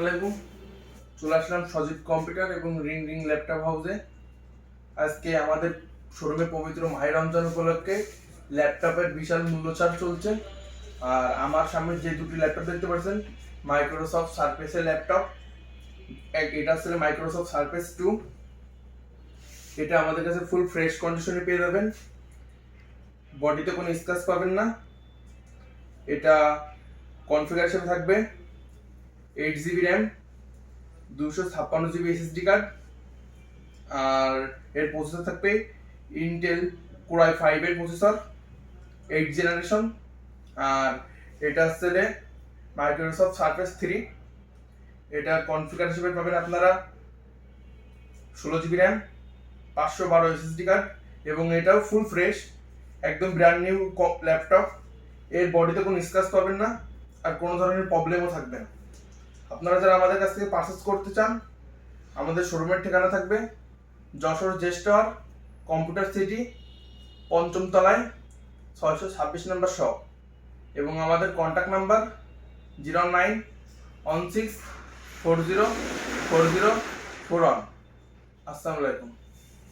আলাইকুম। চলে আসলাম সজীব কম্পিউটার এবং রিং রিং ল্যাপটপ হাউসে। আজকে আমাদের শোরুমে পবিত্র মাহের রমজান উপলক্ষে ল্যাপটপের বিশাল মূল্য ছাড় চলছে। আর আমার সামনে যে দুটি ল্যাপটপ দেখতে পাচ্ছেন মাইক্রোসফট সার্ফেসের ল্যাপটপ। এক, এটা হচ্ছে মাইক্রোসফট সার্ফেস টু এটা আমাদের কাছে ফুল ফ্রেশ কন্ডিশনে পেয়ে যাবেন। বডিতে কোনো স্ক্র্যাচ পাবেন না। এটা কনফিগার হিসেবে থাকবে। এইট জিবি র্যাম দুশো ছাপ্পান্ন জিবি এসএসডি কার্ড আর এর প্রসেসর থাকবে ইন্টেল কোরাই ফাইভের প্রসেসর এইট জেনারেশন আর এটা হচ্ছে মাইক্রোসফট সার্ফেস থ্রি এটা কনফিগার হিসেবে পাবেন আপনারা ষোলো জিবি র্যাম পাঁচশো বারো এসএসডি কার্ড এবং এটাও ফুল ফ্রেশ একদম ব্র্যান্ড নিউ ল্যাপটপ এর বডিতে কোনো স্ক্র্যাচ পাবেন না, আর কোনো ধরনের প্রবলেমও থাকবে না। আপনারা যারা আমাদের কাছ থেকে পারচেস করতে চান, আমাদের শোরুমের ঠিকানা থাকবে যশোর জেস্টার কম্পিউটার সিটি পঞ্চম তলায়, ছয়শো ছাব্বিশ নম্বর শপ এবং আমাদের contact number zero nine one six four zero four zero four one. আসসালামু আলাইকুম।